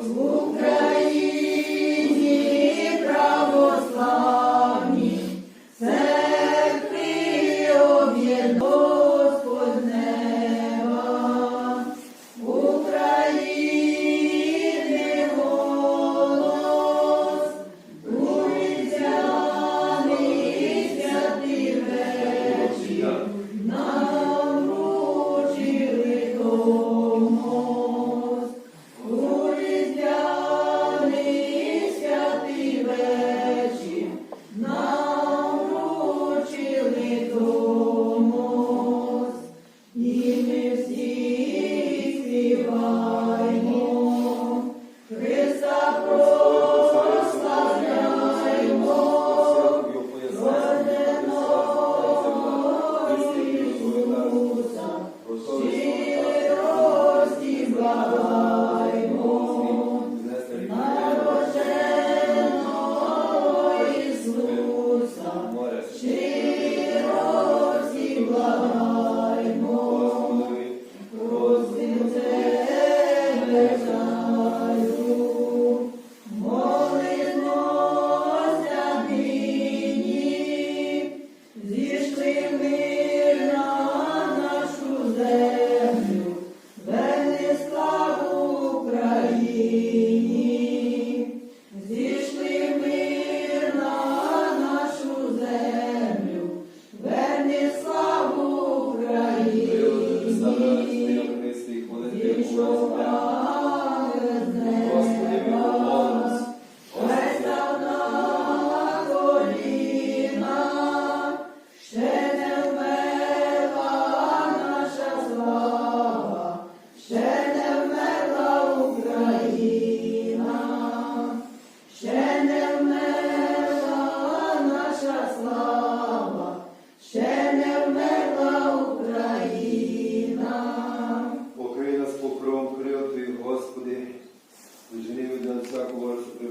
Україні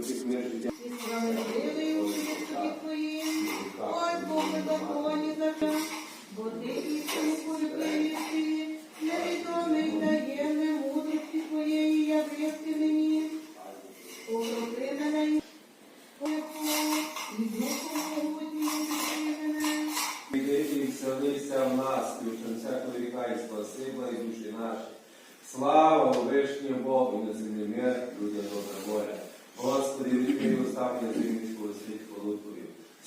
розпривки мир життя. І справедливий у світі твоїм, ой Боже, законі закон, бо ти істину полюбивісти, невідомий таємне мудрості твоєї явився мені. Покропи мене і і мене. Іди і в нас, всякого віка і благі душі наші. Слава вишнім Богу на землі мир, людям добра воля. Господи, відкрий уста на землі світ хвалу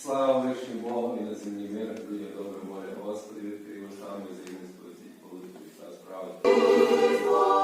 Слава вишнім Богу і на землі мир, людям